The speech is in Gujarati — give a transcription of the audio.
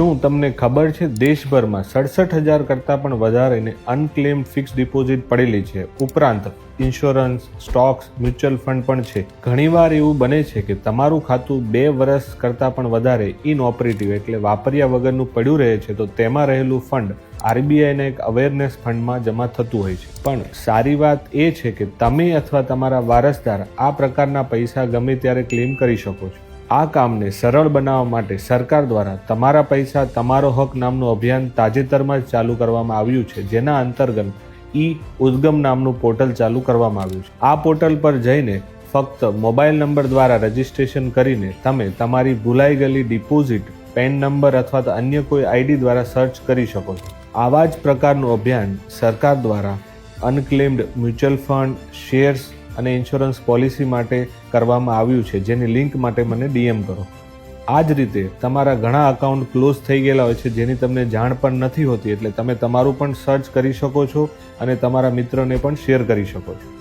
શું તમને ખબર છે? દેશભરમાં સડસઠ હજાર કરતાં પણ વધારેને અનક્લેમ્ડ ફિક્સ ડિપોઝિટ પડેલી છે. ઉપરાંત ઇન્સ્યોરન્સ, સ્ટોક્સ, મ્યુચ્યુઅલ ફંડ પણ છે. ઘણીવાર એવું બને છે કે તમારું ખાતું બે વર્ષ કરતાં પણ વધારે ઇનઓપરેટિવ એટલે વાપર્યા વગરનું પડ્યું રહે છે, તો તેમાં રહેલું ફંડ આરબીઆઈના એક અવેરનેસ ફંડમાં જમા થતું હોય છે. પણ સારી વાત એ છે કે તમે અથવા તમારા વારસદાર આ પ્રકારના પૈસા ગમે ત્યારે ક્લેમ કરી શકો છો. આ કામને સરળ બનાવવા માટે સરકાર દ્વારા તમારા પૈસા તમારો હક નામનું અભિયાન તાજેતરમાં જ ચાલુ કરવામાં આવ્યું છે, જેના અંતર્ગત ઈ ઉદ્ગમ નામનું પોર્ટલ ચાલુ કરવામાં આવ્યું છે. આ પોર્ટલ પર જઈને ફક્ત મોબાઈલ નંબર દ્વારા રજીસ્ટ્રેશન કરીને તમે તમારી ભૂલાઈ ગયેલી ડિપોઝિટ, પેન નંબર અથવા તો અન્ય કોઈ આઈડી દ્વારા સર્ચ કરી શકો છો. આવા જ પ્રકારનું અભિયાન સરકાર દ્વારા અનક્લેમ્ડ મ્યુચ્યુઅલ ફંડ, શેર્સ અને ઇન્સ્યોરન્સ પોલિસી માટે કરવામાં આવ્યું છે, જેની લિંક માટે મને ડીએમ કરો. આ જ રીતે તમારા ઘણા અકાઉન્ટ ક્લોઝ થઈ ગયેલા હોય છે, જેની તમને જાણ પણ નથી હોતી, એટલે તમે તમારું પણ સર્ચ કરી શકો છો અને તમારા મિત્રોને પણ શેર કરી શકો છો.